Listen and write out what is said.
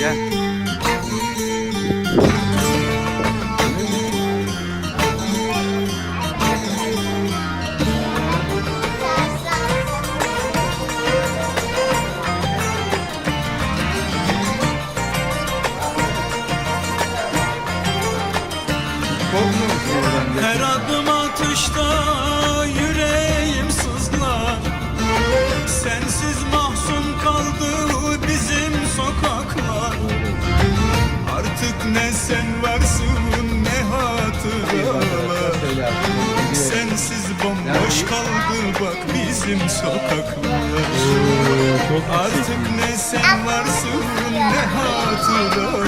Gel. Her adım atışta yüreğim sızlar Sensiz mahzun kaldım bak bizim sokaklar. Artık ne sen varsın ne hatıralar